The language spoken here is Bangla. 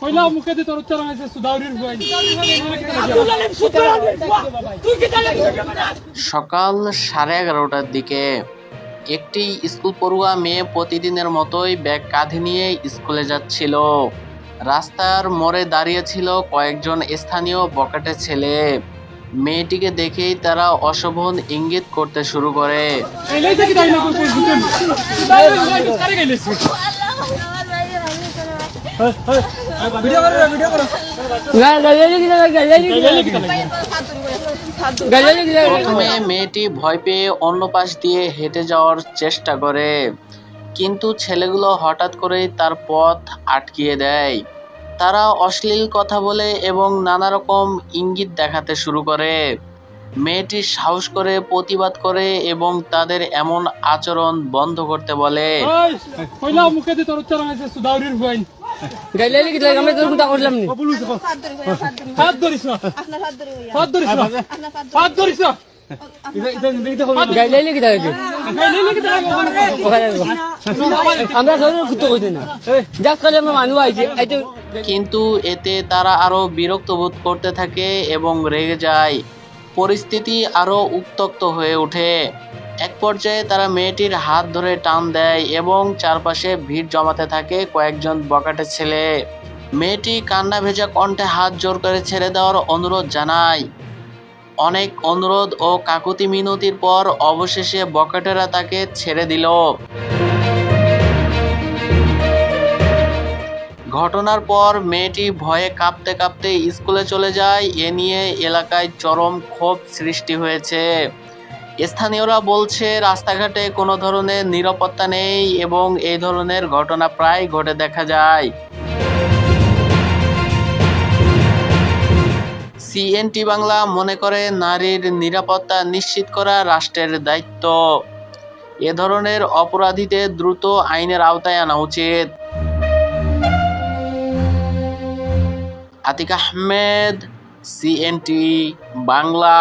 কইলা মুখে তোর উচ্চারণ সুদাউরির সকাল সাড়ে এগারোটার দিকে একটি স্কুল পড়ুয়া মেয়ে প্রতিদিনের মতোই ব্যাগ কাঁধে নিয়ে স্কুলে যাচ্ছিল। রাস্তার মোড়ে দাঁড়িয়েছিল কয়েকজন স্থানীয় বকাটে ছেলে। মেয়েটিকে দেখেই তারা অশোভন ইঙ্গিত করতে শুরু করে। প্রথমে মেয়েটি ভয় পেয়ে অন্য পাশ দিয়ে হেঁটে যাওয়ার চেষ্টা করে। কিন্তু ছেলেগুলো হঠাৎ করেই তার পথ আটকিয়ে দেয়। তারা অশ্লীল কথা বলে এবং নানা রকম ইঙ্গিত দেখাতে শুরু করে। মেয়েটি সাহস করে প্রতিবাদ করে এবং তাদের এমন আচরণ বন্ধ করতে বলে। ওই কইলা মুখে দি কিন্তু এতে তারা আরও বিরক্ত বোধ করতে থাকে এবং রেগে যায়। পরিস্থিতি আরও উত্তক্ত হয়ে ওঠে। এক পর্যায়ে তারা মেয়েটির হাত ধরে টান দেয় এবং চারপাশে ভিড় জমাতে থাকে কয়েকজন বকাটে ছেলে। মেয়েটি কান্না ভেজা কণ্ঠে হাত জোর করে ছেড়ে দেওয়ার অনুরোধ জানায়। অনেক অনুরোধ ও কাকুতি মিনতির পর অবশেষে বকাটেরা তাকে ছেড়ে দিল। ঘটনার পর মেয়েটি ভয়ে কাঁপতে কাঁপতে স্কুলে চলে যায়। এ নিয়ে এলাকায় চরম ক্ষোভ সৃষ্টি হয়েছে। স্থানীয়রা বলছে, রাস্তাঘাটে কোনো ধরনের নিরাপত্তা নেই এবং এই ধরনের ঘটনা প্রায় ঘটে দেখা যায়। সিএনটি বাংলা মনে করে, নারীর নিরাপত্তা নিশ্চিত করা রাষ্ট্রের দায়িত্ব। এ ধরনের অপরাধীদের দ্রুত আইনের আওতায় আনা উচিত। আতিক আহমেদ সিএনটি বাংলা।